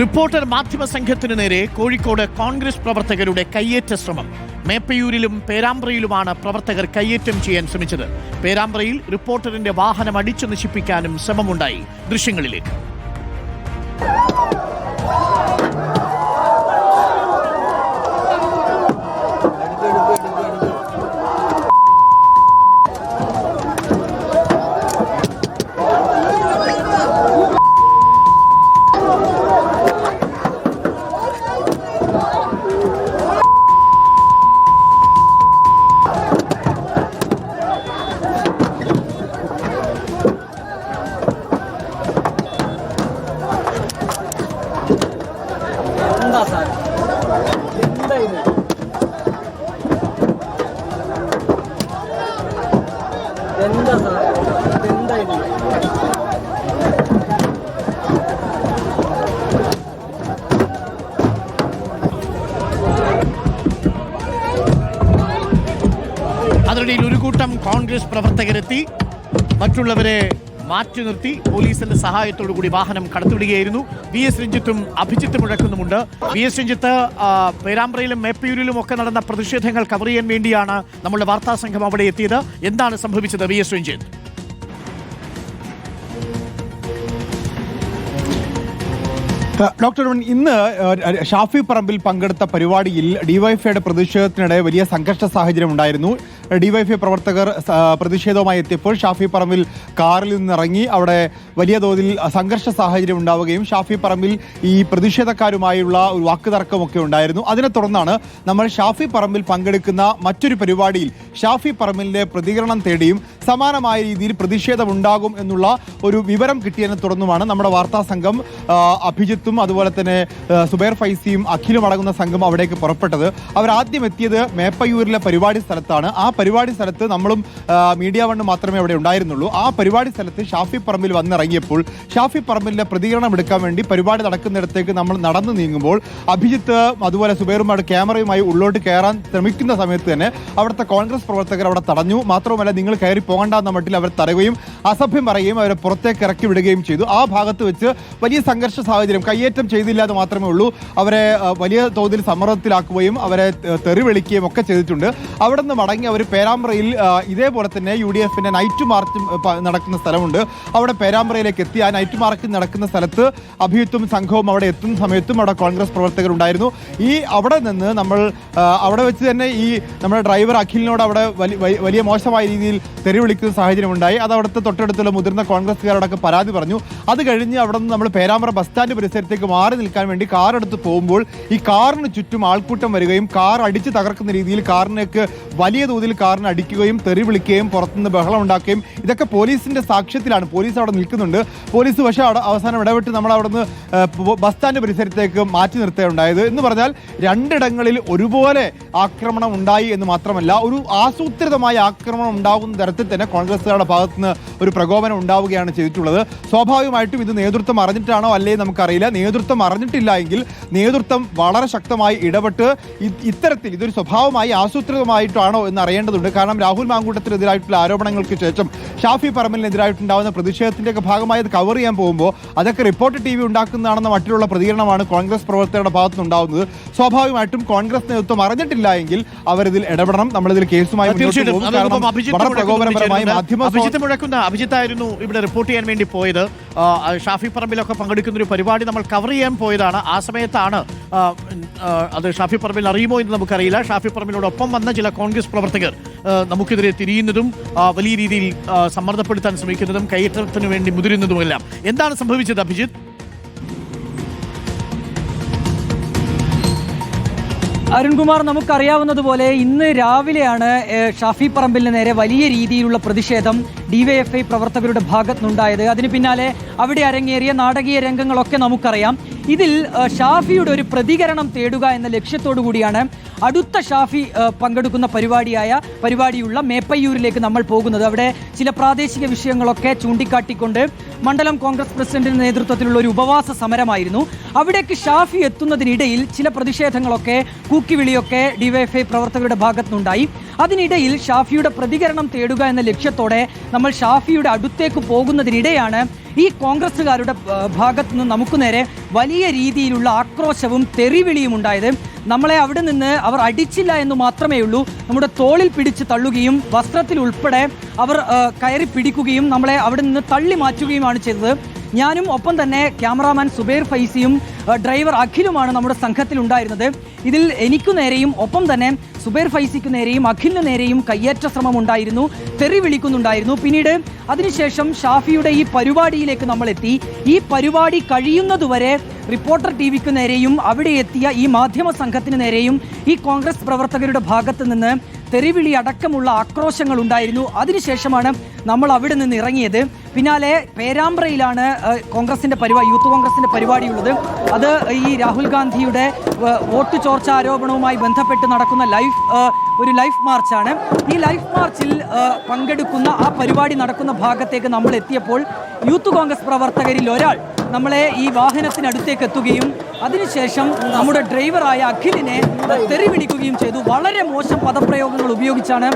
Reporter മാധ്യമ സംഘത്തിനു നേരെ കോഴിക്കോട് കോൺഗ്രസ് പ്രവർത്തകരുടെ കയ്യേറ്റ ശ്രമം. മേപ്പയൂരിലും പേരാമ്പ്രയിലുമാണ് പ്രവർത്തകർ കയ്യേറ്റം ചെയ്യാൻ ശ്രമിച്ചത്. പേരാമ്പ്രയിൽ റിപ്പോർട്ടറിന്റെ വാഹനം അടിച്ചു നശിപ്പിക്കാനും ശ്രമമുണ്ടായി. ദൃശ്യങ്ങളിലേക്ക്. അതിനിടയിൽ ഒരു കൂട്ടം കോൺഗ്രസ് പ്രവർത്തകരെത്തി. മറ്റുള്ളവരെ മാറ്റി നിർത്തി പോലീസിന്റെ സഹായത്തോടു കൂടി വാഹനം കടത്തിവിടുകയായിരുന്നു. വി എസ് രഞ്ജിത്തും അഭിജിത്ത് മുഴക്കുന്നുമുണ്ട്. വി എസ് രഞ്ജിത്ത് പേരാമ്പ്രയിലും മേപ്പയൂരിലും ഒക്കെ നടന്ന പ്രതിഷേധങ്ങൾ കവർ ചെയ്യാൻ വേണ്ടിയാണ് നമ്മുടെ വാർത്താ സംഘം അവിടെ എത്തിയത്. എന്താണ് സംഭവിച്ചത് വി എസ് രഞ്ജിത്ത്? ഡോക്ടർ ഇന്ന് ഷാഫി പറമ്പിൽ പങ്കെടുത്ത പരിപാടിയിൽ ഡിവൈഫൈയുടെ പ്രതിഷേധത്തിനിടെ വലിയ സംഘർഷ സാഹചര്യം ഉണ്ടായിരുന്നു ഡിവൈഫൈ പ്രവർത്തകർ പ്രതിഷേധവുമായി എത്തിയപ്പോൾ ഷാഫി പറമ്പിൽ കാറിൽ നിന്നിറങ്ങി അവിടെ വലിയ തോതിൽ സംഘർഷ സാഹചര്യം ഉണ്ടാവുകയും ഷാഫി പറമ്പിൽ ഈ പ്രതിഷേധക്കാരുമായുള്ള ഒരു വാക്കുതർക്കമൊക്കെ ഉണ്ടായിരുന്നു. അതിനെ തുടർന്നാണ് നമ്മൾ ഷാഫി പറമ്പിൽ പങ്കെടുക്കുന്ന മറ്റൊരു പരിപാടിയിൽ ഷാഫി പറമ്പിലിന്റെ പ്രതികരണം തേടിയും സമാനമായ രീതിയിൽ പ്രതിഷേധമുണ്ടാകും എന്നുള്ള ഒരു വിവരം കിട്ടിയതിനെ തുടർന്നുമാണ് നമ്മുടെ വാർത്താ സംഘം അഭിജിത്തും അതുപോലെ തന്നെ സുബേർ ഫൈസിയും അഖിലും അടങ്ങുന്ന സംഘം അവിടേക്ക് പുറപ്പെട്ടത്. അവർ ആദ്യം എത്തിയത് മേപ്പയൂരിലെ പരിപാടി സ്ഥലത്താണ്. ആ പരിപാടി സ്ഥലത്ത് നമ്മളും മീഡിയ വണ്ണ് മാത്രമേ അവിടെ ഉണ്ടായിരുന്നുള്ളൂ. ആ പരിപാടി സ്ഥലത്ത് ഷാഫി പറമ്പിൽ വന്നിറങ്ങിയപ്പോൾ ഷാഫി പറമ്പിലെ പ്രതികരണം എടുക്കാൻ വേണ്ടി പരിപാടി നടക്കുന്നിടത്തേക്ക് നമ്മൾ നടന്നു നീങ്ങുമ്പോൾ അഭിജിത്ത് അതുപോലെ സുബൈറും അവിടെ ക്യാമറയുമായി ഉള്ളോട്ട് കയറാൻ ശ്രമിക്കുന്ന സമയത്ത് തന്നെ അവിടുത്തെ കോൺഗ്രസ് പ്രവർത്തകർ അവിടെ തടഞ്ഞു. മാത്രവുമല്ല നിങ്ങൾ കയറി പോകണ്ട എന്ന മട്ടിൽ അവർ തടയുകയും അസഭ്യം പറയുകയും അവരെ പുറത്തേക്ക് ഇറക്കി വിടുകയും ചെയ്തു. ആ ഭാഗത്ത് വെച്ച് വലിയ സംഘർഷ സാഹചര്യം കയ്യേറ്റം ചെയ്തില്ലാതെ മാത്രമേ ഉള്ളൂ. അവരെ വലിയ തോതിൽ സമ്മർദ്ദത്തിലാക്കുകയും അവരെ തെറിവിളിക്കുകയും തെറി വിളിക്കുകയും ഒക്കെ ചെയ്തിട്ടുണ്ട്. അവിടെ നിന്ന് മടങ്ങി അവർ പേരാമ്പ്രയിൽ ഇതേപോലെ തന്നെ യു ഡി എഫിന്റെ നൈറ്റ് മാർച്ച് നടക്കുന്ന സ്ഥലമുണ്ട്. അവിടെ പേരാമ്പ്രയിലേക്ക് എത്തി. ആ നൈറ്റ് മാർച്ച് നടക്കുന്ന സ്ഥലത്ത് അഭിയുത്തും സംഘവും അവിടെ എത്തുന്ന സമയത്തും അവിടെ കോൺഗ്രസ് പ്രവർത്തകർ ഉണ്ടായിരുന്നു. ഈ അവിടെ നിന്ന് നമ്മൾ അവിടെ വെച്ച് തന്നെ ഈ നമ്മുടെ ഡ്രൈവർ അഖിലിനോട് അവിടെ വലി- വലി- വലിയ മോശമായ രീതിയിൽ തെറി വിളിക്കുന്ന സാഹചര്യം ഉണ്ടായി അത് അവിടുത്തെ തൊട്ടടുത്തുള്ള മുതിർന്ന കോൺഗ്രസ്സുകാരോടൊക്കെ പരാതി പറഞ്ഞു. അത് കഴിഞ്ഞ് അവിടെ നിന്ന് നമ്മൾ പേരാമ്പ്ര ബസ് സ്റ്റാൻഡ് പരിസരത്തേക്ക് മാറി നിൽക്കാൻ വേണ്ടി കാർ എടുത്ത് പോകുമ്പോൾ ഈ കാറിന് ചുറ്റും ആൾക്കൂട്ടം വരികയും കാർ അടിച്ച് തകർക്കുന്ന രീതിയിൽ കാറിനേക്ക് വലിയ തോതിൽ കാറിന് അടിക്കുകയും തെറി വിളിക്കുകയും പുറത്തുനിന്ന് ബഹളം ഉണ്ടാക്കുകയും ഇതൊക്കെ പോലീസിന്റെ സാക്ഷ്യത്തിലാണ്. പോലീസ് അവിടെ നിൽക്കുന്നുണ്ട്. പോലീസ് പക്ഷേ അവിടെ അവസാനം ഇടപെട്ട് നമ്മൾ അവിടെ നിന്ന് ബസ് സ്റ്റാൻഡ് പരിസരത്തേക്ക് മാറ്റി നിർത്തുകയുണ്ടായത്. എന്ന് പറഞ്ഞാൽ രണ്ടിടങ്ങളിൽ ഒരുപോലെ ആക്രമണം ഉണ്ടായി എന്ന് മാത്രമല്ല ഒരു ആസൂത്രിതമായ ആക്രമണം ഉണ്ടാകുന്ന തരത്തിൽ തന്നെ കോൺഗ്രസുകാരുടെ ഭാഗത്ത് നിന്ന് ഒരു പ്രകോപനം ഉണ്ടാവുകയാണ് ചെയ്തിട്ടുള്ളത്. സ്വാഭാവികമായിട്ടും ഇത് നേതൃത്വം അറിഞ്ഞിട്ടാണോ അല്ലേ നമുക്കറിയില്ല. നേതൃത്വം അറിഞ്ഞിട്ടില്ല എങ്കിൽ നേതൃത്വം വളരെ ശക്തമായി ഇടപെട്ട് ഇത്തരത്തിൽ ഇതൊരു സ്വഭാവമായി ആസൂത്രിതമായിട്ടാണോ എന്ന് അറിയേണ്ടതുണ്ട്. കാരണം രാഹുൽ മാങ്കൂട്ടത്തിനെതിരായിട്ടുള്ള ആരോപണങ്ങൾക്ക് ശേഷം ഷാഫി പറമ്പലിനെതിരായിട്ടുണ്ടാകുന്ന പ്രതിഷേധത്തിന്റെയൊക്കെ ഭാഗമായി അത് കവർ ചെയ്യാൻ പോകുമ്പോൾ അതൊക്കെ റിപ്പോർട്ട് ടി വി ഉണ്ടാക്കുന്നതാണെന്ന മറ്റുള്ള പ്രതികരണമാണ് കോൺഗ്രസ് പ്രവർത്തകരുടെ ഭാഗത്തുനിന്നുണ്ടാവുന്നത്. സ്വാഭാവികമായിട്ടും കോൺഗ്രസ് നേതൃത്വം അറിഞ്ഞിട്ടില്ല എങ്കിൽ അവരിതിൽ ഇടപെടണം. നമ്മളിതിൽ കേസുമായി മുന്നോട്ട് അഭിജിത്ത് മുഴക്കുന്ന അഭിജിത്തായിരുന്നു ഇവിടെ റിപ്പോർട്ട് ചെയ്യാൻ വേണ്ടി പോയത്. ഷാഫി പറമ്പിലൊക്കെ പങ്കെടുക്കുന്ന ഒരു പരിപാടി നമ്മൾ കവർ ചെയ്യാൻ പോയതാണ്. ആ സമയത്താണ് അത് ഷാഫി പറമ്പിൽ അറിയുമോ എന്ന് നമുക്കറിയില്ല. ഷാഫി പറമ്പിലോടൊപ്പം വന്ന ചില കോൺഗ്രസ് പ്രവർത്തകർ നമുക്കെതിരെ തിരിയുന്നതും വലിയ രീതിയിൽ സമ്മർദ്ദപ്പെടുത്താൻ ശ്രമിക്കുന്നതും കയ്യേറ്റത്തിന് വേണ്ടി മുതിരുന്നതുമെല്ലാം. എന്താണ് സംഭവിച്ചത് അഭിജിത്ത്? അരുൺകുമാർ നമുക്കറിയാവുന്നതുപോലെ ഇന്ന് രാവിലെയാണ് ഷാഫി പറമ്പിലിന് നേരെ വലിയ രീതിയിലുള്ള പ്രതിഷേധം ഡിവൈഎഫ്ഐ പ്രവർത്തകരുടെ ഭാഗത്തുനിന്നുണ്ടായത്. അതിന് പിന്നാലെ അവിടെ അരങ്ങേറിയ നാടകീയ രംഗങ്ങളൊക്കെ നമുക്കറിയാം. ഇതിൽ ഷാഫിയുടെ ഒരു പ്രതികരണം തേടുക എന്ന ലക്ഷ്യത്തോടു കൂടിയാണ് അടുത്ത ഷാഫി പങ്കെടുക്കുന്ന പരിപാടിയായ പരിപാടിയുള്ള മേപ്പയ്യൂരിലേക്ക് നമ്മൾ പോകുന്നത്. അവിടെ ചില പ്രാദേശിക വിഷയങ്ങളൊക്കെ ചൂണ്ടിക്കാട്ടിക്കൊണ്ട് മണ്ഡലം കോൺഗ്രസ് പ്രസിഡന്റിന്റെ നേതൃത്വത്തിലുള്ള ഒരു ഉപവാസ സമരമായിരുന്നു. അവിടേക്ക് ഷാഫി എത്തുന്നതിനിടയിൽ ചില പ്രതിഷേധങ്ങളൊക്കെ കൂക്കിവിളിയൊക്കെ ഡിവൈഎഫ്ഐ പ്രവർത്തകരുടെ ഭാഗത്തുനിന്നുണ്ടായി. അതിനിടയിൽ ഷാഫിയുടെ പ്രതികരണം തേടുക എന്ന ലക്ഷ്യത്തോടെ നമ്മൾ ഷാഫിയുടെ അടുത്തേക്ക് പോകുന്നതിനിടെയാണ് ഈ കോൺഗ്രസ്സുകാരുടെ ഭാഗത്തു നിന്ന് നമുക്ക് നേരെ വലിയ രീതിയിലുള്ള ആക്രോശവും തെറിവിളിയും ഉണ്ടായത്. നമ്മളെ അവിടെ നിന്ന് അവർ അടിച്ചില്ല എന്ന് മാത്രമേ ഉള്ളൂ. നമ്മുടെ തോളിൽ പിടിച്ച് തള്ളുകയും വസ്ത്രത്തിൽ ഉൾപ്പെടെ അവർ കയറി പിടിക്കുകയും നമ്മളെ അവിടെ നിന്ന് തള്ളി മാറ്റുകയുമാണ് ചെയ്തത്. ഞാനും ഒപ്പം തന്നെ ക്യാമറാമാൻ സുബൈർ ഫൈസിയും ഡ്രൈവർ അഖിലുമാണ് നമ്മുടെ സംഘത്തിൽ ഉണ്ടായിരുന്നത് ഇതിൽ എനിക്കു നേരെയും ഒപ്പം തന്നെ സുബൈർ ഫൈസിക്ക് നേരെയും അഖിലിന് നേരെയും കയ്യേറ്റ ശ്രമം ഉണ്ടായിരുന്നു. തെറി വിളിക്കുന്നുണ്ടായിരുന്നു. പിന്നീട് അതിനുശേഷം ഷാഫിയുടെ ഈ പരിപാടിയിലേക്ക് നമ്മൾ എത്തി ഈ പരിപാടി കഴിയുന്നതുവരെ റിപ്പോർട്ടർ ടി വിക്ക് നേരെയും അവിടെ എത്തിയ ഈ മാധ്യമ സംഘത്തിന് നേരെയും ഈ കോൺഗ്രസ് പ്രവർത്തകരുടെ ഭാഗത്ത് നിന്ന് തെറിവിളി അടക്കമുള്ള ആക്രോശങ്ങൾ ഉണ്ടായിരുന്നു അതിനുശേഷമാണ് നമ്മൾ അവിടെ നിന്ന് ഇറങ്ങിയത്. പിന്നാലെ പേരാമ്പ്രയിലാണ് കോൺഗ്രസിന്റെ പരിപാടി യൂത്ത് കോൺഗ്രസിന്റെ പരിപാടിയുള്ളത്. അത് ഈ രാഹുൽ ഗാന്ധിയുടെ വോട്ട് ചോർച്ച ആരോപണവുമായി ബന്ധപ്പെട്ട് നടക്കുന്ന ലൈഫ് ഒരു ലൈഫ് മാർച്ചാണ്. ഈ ലൈഫ് മാർച്ചിൽ പങ്കെടുക്കുന്ന ആ പരിപാടി നടക്കുന്ന ഭാഗത്തേക്ക് നമ്മൾ എത്തിയപ്പോൾ യൂത്ത് കോൺഗ്രസ് പ്രവർത്തകരിൽ ഒരാൾ നമ്മളെ ഈ വാഹനത്തിനടുത്തേക്ക് എത്തുകയും അതിനുശേഷം നമ്മുടെ ഡ്രൈവറായ അഖിലിനെ തെറി വിളിക്കുകയും ചെയ്തു. വളരെ മോശം പദപ്രയോഗങ്ങൾ ഉപയോഗിച്ചാണ്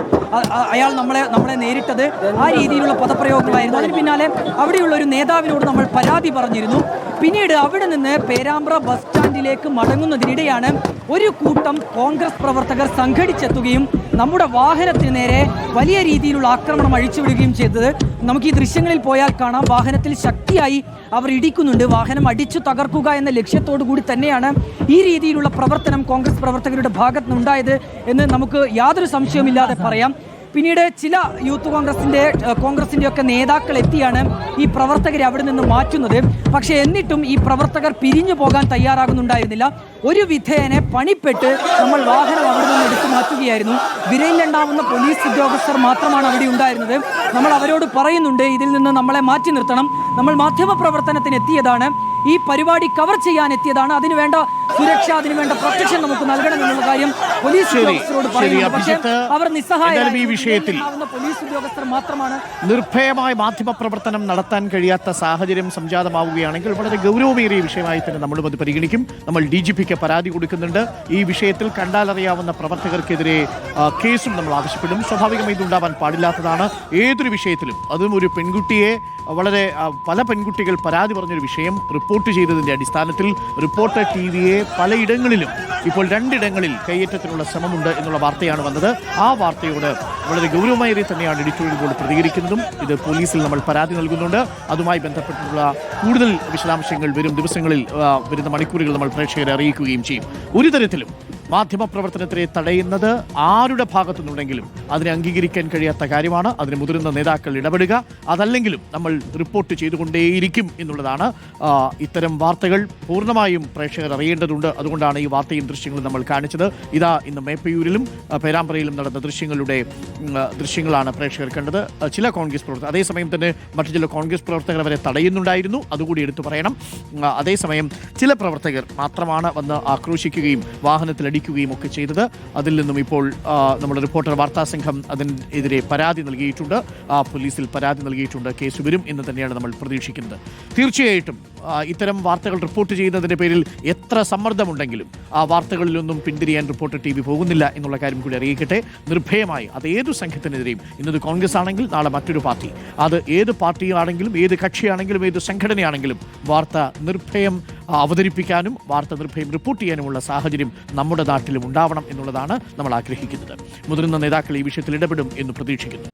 അയാൾ നമ്മളെ നമ്മളെ നേരിട്ടത്. ആ രീതിയിലുള്ള പദപ്രയോഗങ്ങളായിരുന്നു. അതിന് പിന്നാലെ അവിടെയുള്ള ഒരു നേതാവിനോട് നമ്മൾ പരാതി പറഞ്ഞിരുന്നു. പിന്നീട് അവിടെ നിന്ന് പേരാമ്പ്ര ബസ് സ്റ്റാൻഡിലേക്ക് മടങ്ങുന്നതിനിടെയാണ് ഒരു കൂട്ടം കോൺഗ്രസ് പ്രവർത്തകർ സംഘടിച്ചെത്തുകയും നമ്മുടെ വാഹനത്തിന് നേരെ വലിയ രീതിയിലുള്ള ആക്രമണം അഴിച്ചുവിടുകയും ചെയ്തത്. നമുക്ക് ഈ ദൃശ്യങ്ങളിൽ പോയാൽ കാണാം. വാഹനത്തിൽ ശക്തിയായി അവർ ഇടിക്കുന്നുണ്ട്. വാഹനം അടിച്ചു തകർക്കുക എന്ന ലക്ഷ്യത്തോടു കൂടി തന്നെയാണ് ഈ രീതിയിലുള്ള പ്രവർത്തനം കോൺഗ്രസ് പ്രവർത്തകരുടെ ഭാഗത്തുനിന്നുണ്ടായത് എന്ന് നമുക്ക് യാതൊരു സംശയവുമില്ലാതെ പറയാം. പിന്നീട് ചില യൂത്ത് കോൺഗ്രസിന്റെ കോൺഗ്രസിന്റെ ഒക്കെ നേതാക്കൾ എത്തിയാണ് ഈ പ്രവർത്തകരെ അവിടെ നിന്ന് മാറ്റുന്നത്. പക്ഷേ എന്നിട്ടും ഈ പ്രവർത്തകർ പിരിഞ്ഞു പോകാൻ തയ്യാറാകുന്നുണ്ടായിരുന്നില്ല. ഒരു വിധേയനെ പണിപ്പെട്ട് നമ്മൾ വാഹനം അവിടെ നിന്ന് എടുത്തു മാറ്റുകയായിരുന്നു. വിരയിലുണ്ടാവുന്ന പോലീസ് ഉദ്യോഗസ്ഥർ മാത്രമാണ് അവിടെ ഉണ്ടായിരുന്നത്. നമ്മൾ അവരോട് പറയുന്നുണ്ട് ഇതിൽ നിന്ന് നമ്മളെ മാറ്റി നിർത്തണം. നമ്മൾ മാധ്യമ പ്രവർത്തനത്തിന് എത്തിയതാണ് ഈ പരിപാടി കവർ ചെയ്യാൻ എത്തിയതാണ് അതിന് വേണ്ട സുരക്ഷ അതിന് വേണ്ട പ്രൊട്ടക്ഷൻ നമുക്ക് നൽകണം എന്നുള്ള കാര്യം പോലീസ് ഉദ്യോഗസ്ഥരോട് പറയുന്നു. പക്ഷേ അവർ എന്തായാലും ഈ വിഷയത്തിൽ നിസ്സഹായ പോലീസ് ഉദ്യോഗസ്ഥർ മാത്രമാണ് നിർഭയമായ മാധ്യമ പ്രവർത്തനം നടത്താൻ കഴിയാത്ത സാഹചര്യം സംജാതമാവുകയാണെങ്കിൽ വളരെ ഗൗരവമേറിയ വിഷയമായി തന്നെ നമ്മളും അത് പരിഗണിക്കും. നമ്മൾ ഡി ജി പിക്ക് പരാതി കൊടുക്കുന്നുണ്ട്. ഈ വിഷയത്തിൽ കണ്ടാലറിയാവുന്ന പ്രവർത്തകർക്കെതിരെ കേസും നമ്മൾ ആവശ്യപ്പെടും. സ്വാഭാവികമായി ഇതുണ്ടാവാൻ പാടില്ലാത്തതാണ്. ഏതൊരു വിഷയത്തിലും അതും ഒരു പെൺകുട്ടിയെ വളരെ പല പെൺകുട്ടികൾ പരാതി പറഞ്ഞൊരു വിഷയം റിപ്പോർട്ട് ചെയ്തതിന്റെ അടിസ്ഥാനത്തിൽ റിപ്പോർട്ടർ ടി വിയെ പലയിടങ്ങളിലും ഇപ്പോൾ രണ്ടിടങ്ങളിൽ കയ്യേറ്റത്തിനുള്ള ശ്രമമുണ്ട് എന്നുള്ള വാർത്തയാണ് വന്നത്. ആ വാർത്തയോട് വളരെ ഗൗരവമായി തന്നെയാണ് എഡിറ്റോറിയൽ ബോർഡ് പ്രതികരിക്കുന്നതും. ഇത് പോലീസിൽ നമ്മൾ പരാതി നൽകുന്നുണ്ട്. അതുമായി ബന്ധപ്പെട്ടുള്ള കൂടുതൽ വിശദാംശങ്ങൾ വരും ദിവസങ്ങളിൽ വരുന്ന മണിക്കൂറുകൾ നമ്മൾ പ്രേക്ഷകരെ അറിയിക്കുകയും ചെയ്യും. ഒരു തരത്തിലും മാധ്യമപ്രവർത്തനത്തിനെ തടയുന്നത് ആരുടെ ഭാഗത്തുനിന്നുണ്ടെങ്കിലും അതിനെ അംഗീകരിക്കാൻ കഴിയാത്ത കാര്യമാണ്. അതിന് മുതിർന്ന നേതാക്കൾ ഇടപെടുക. അതല്ലെങ്കിലും നമ്മൾ റിപ്പോർട്ട് ചെയ്തുകൊണ്ടേയിരിക്കും എന്നുള്ളതാണ് ഇത്തരം വാർത്തകൾ പൂർണമായും പ്രേക്ഷകർ അറിയേണ്ടതുണ്ട്. അതുകൊണ്ടാണ് ഈ വാർത്തയും ദൃശ്യങ്ങളും നമ്മൾ കാണിച്ചത്. ഇതാ ഇന്ന് മേപ്പയൂരിലും പേരാമ്പ്രയിലും നടന്ന ദൃശ്യങ്ങളുടെ ദൃശ്യങ്ങളാണ് പ്രേക്ഷകർ കണ്ടത്. ചില കോൺഗ്രസ് പ്രവർത്തകർ അതേസമയം തന്നെ മറ്റു ചില കോൺഗ്രസ് പ്രവർത്തകർ അവരെ തടയുന്നുണ്ടായിരുന്നു. അതുകൂടി എടുത്തു പറയണം. അതേസമയം ചില പ്രവർത്തകർ മാത്രമാണ് വന്ന് ആക്രോശിക്കുകയും വാഹനത്തിലടിക്കുകയും ഒക്കെ ചെയ്തത്. അതിൽ നിന്നും ഇപ്പോൾ നമ്മുടെ റിപ്പോർട്ടർ വാർത്താ സംഘം അതിനെതിരെ പരാതി നൽകിയിട്ടുണ്ട്. പോലീസിൽ പരാതി നൽകിയിട്ടുണ്ട്. കേസ് വരും എന്ന് തന്നെയാണ് നമ്മൾ പ്രതീക്ഷിക്കുന്നത്. തീർച്ചയായിട്ടും ഇത്തരം വാർത്തകൾ റിപ്പോർട്ട് ചെയ്യുന്നതിന്റെ പേരിൽ എത്ര സമ്മർദ്ദമുണ്ടെങ്കിലും ആ വാർത്തകളിലൊന്നും പിന്തിരിയാൻ റിപ്പോർട്ടർ ടി വി പോകുന്നില്ല എന്നുള്ള കാര്യം കൂടി അറിയിക്കട്ടെ. നിർഭയമായി അത് ഏതു സംഘത്തിനെതിരെയും ഇന്നത് കോൺഗ്രസ് ആണെങ്കിൽ നാളെ മറ്റൊരു പാർട്ടി. അത് ഏത് പാർട്ടിയാണെങ്കിലും ഏത് കക്ഷിയാണെങ്കിലും ഏത് സംഘടനയാണെങ്കിലും വാർത്ത നിർഭയം അവതരിപ്പിക്കാനും വാർത്ത നിർഭയം റിപ്പോർട്ട് ചെയ്യാനുമുള്ള സാഹചര്യം നമ്മുടെ നാട്ടിലും ഉണ്ടാവണം എന്നുള്ളതാണ് നമ്മൾ ആഗ്രഹിക്കുന്നത്. മുതിർന്ന നേതാക്കൾ ഈ വിഷയത്തിൽ ഇടപെടും എന്ന് പ്രതീക്ഷിക്കുന്നു.